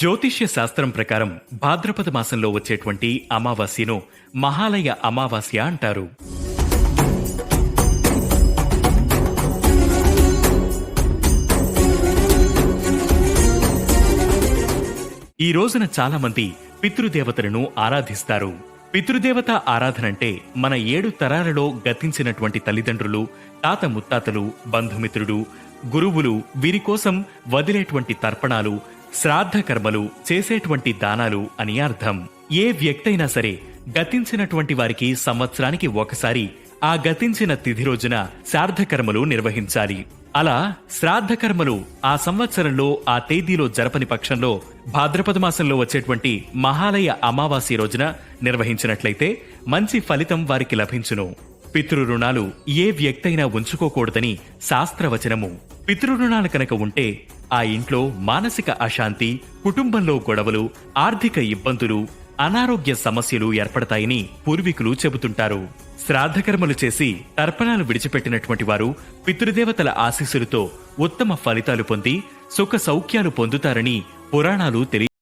జ్యోతిష్య శాస్త్రం ప్రకారం భాద్రపద మాసంలో వచ్చేటువంటి అమావాస్యను మహాలయ అమావాస్య అంటారు. ఈ రోజున చాలా మంది పితృదేవతలను ఆరాధిస్తారు. పితృదేవత ఆరాధన అంటే మన ఏడు తరాలలో గతించినటువంటి తల్లిదండ్రులు తాత ముత్తాతలు బంధుమిత్రుడు గురువులు వీరి కోసం వదిలేటువంటి తర్పణాలు శ్రాద్ధ కర్మలు చేసేటువంటి దానాలు అని అర్థం. ఏ వ్యక్తైనా సరే గతించినటువంటి వారికి సంవత్సరానికి ఒకసారి ఆ గతించిన తిథి రోజున శ్రాద్ధకర్మలు నిర్వహించాలి. అలా శ్రాద్ధకర్మలు ఆ సంవత్సరంలో ఆ తేదీలో జరపని పక్షంలో భాద్రపద మాసంలో వచ్చేటువంటి మహాలయ అమావాస్య రోజున నిర్వహించినట్లయితే మంచి ఫలితం వారికి లభించును. పితృ రుణాలు ఏ వ్యక్తైనా ఉంచుకోకూడదని శాస్త్రవచనము. పితృరుణాలు కనుక ఉంటే ఆ ఇంట్లో మానసిక అశాంతి కుటుంబంలో గొడవలు ఆర్థిక ఇబ్బందులు అనారోగ్య సమస్యలు ఏర్పడతాయని పూర్వీకులు చెబుతుంటారు. శ్రాద్ధకర్మలు చేసి తర్పణాలు విడిచిపెట్టినటువంటి వారు పితృదేవతల ఆశీస్సులతో ఉత్తమ ఫలితాలు పొంది సుఖ సౌఖ్యాలు పొందుతారని పురాణాలు తెలియ